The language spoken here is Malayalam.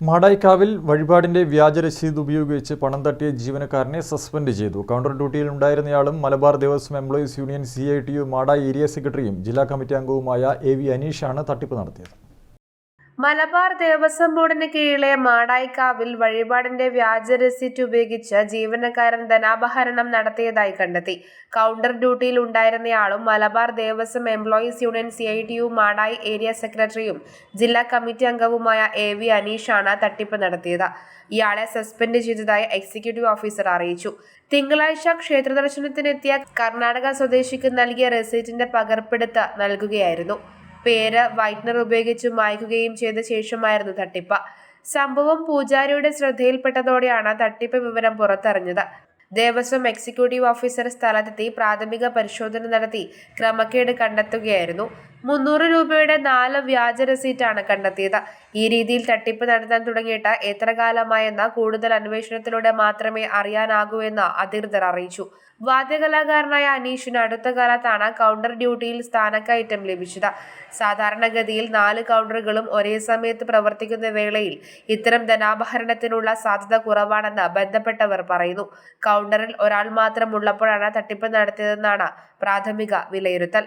മാടായിക്കാവിൽ വഴിപാടിന്റെ വ്യാജ രസീത് ഉപയോഗിച്ച് പണം തട്ടിയ ജീവനക്കാരനെ സസ്പെൻഡ് ചെയ്തു. കൗണ്ടർ ഡ്യൂട്ടിയിൽ ഉണ്ടായിരുന്നയാളും Malabar Devaswom employees union C I T U Madayi area സെക്രട്ടറിയും ജില്ലാ കമ്മിറ്റി അംഗവുമായ എ വി അനീഷാണ് തട്ടിപ്പ് നടത്തിയത്. മലബാർ ദേവസ്വം ബോർഡിന് കീഴിലെ മാടായിക്കാവിൽ വഴിപാടിന്റെ വ്യാജ രസീറ്റ് ഉപയോഗിച്ച് ജീവനക്കാരൻ ധനാപഹരണം നടത്തിയതായി കണ്ടെത്തി. കൗണ്ടർ ഡ്യൂട്ടിയിൽ ഉണ്ടായിരുന്നയാളും Malabar Devaswom employees union C I T Madayi area സെക്രട്ടറിയും ജില്ലാ കമ്മിറ്റി അംഗവുമായ എ വി അനീഷാണ് തട്ടിപ്പ് നടത്തിയത്. ഇയാളെ സസ്പെൻഡ് ചെയ്തതായി എക്സിക്യൂട്ടീവ് ഓഫീസർ അറിയിച്ചു. തിങ്കളാഴ്ച ക്ഷേത്ര ദർശനത്തിനെത്തിയ കർണാടക സ്വദേശിക്ക് നൽകിയ റെസീറ്റിന്റെ പകർപ്പെടുത്ത് നൽകുകയായിരുന്നു. പേര് വൈറ്റ്നർ ഉപയോഗിച്ച് മായ്ക്കുകയും ചെയ്ത ശേഷമായിരുന്നു തട്ടിപ്പ്. സംഭവം പൂജാരിയുടെ ശ്രദ്ധയിൽപ്പെട്ടതോടെയാണ് തട്ടിപ്പ് വിവരം പുറത്തറിഞ്ഞത്. ദേവസ്വം എക്സിക്യൂട്ടീവ് ഓഫീസർ സ്ഥലത്തെത്തി പ്രാഥമിക പരിശോധന നടത്തി ക്രമക്കേട് കണ്ടെത്തുകയായിരുന്നു. മുന്നൂറ് രൂപയുടെ നാല് വ്യാജ രസീറ്റാണ് കണ്ടെത്തിയത്. ഈ രീതിയിൽ തട്ടിപ്പ് നടത്താൻ തുടങ്ങിയിട്ട് എത്ര കാലമായെന്ന കൂടുതൽ അന്വേഷണത്തിലൂടെ മാത്രമേ അറിയാനാകൂ എന്ന് അധികൃതർ അറിയിച്ചു. വാദ്യകലാകാരനായ അനീഷിന് അടുത്ത കാലത്താണ് കൗണ്ടർ ഡ്യൂട്ടിയിൽ സ്ഥാനക്കയറ്റം ലഭിച്ചത്. സാധാരണഗതിയിൽ നാല് കൗണ്ടറുകളും ഒരേ സമയത്ത് പ്രവർത്തിക്കുന്ന വേളയിൽ ഇത്തരം ധനാപഹരണത്തിനുള്ള സാധ്യത കുറവാണെന്ന് ബന്ധപ്പെട്ടവർ പറയുന്നു. കൗണ്ടറിൽ ഒരാൾ മാത്രം ഉള്ളപ്പോഴാണ് തട്ടിപ്പ് നടത്തിയതെന്നാണ് പ്രാഥമിക വിലയിരുത്തൽ.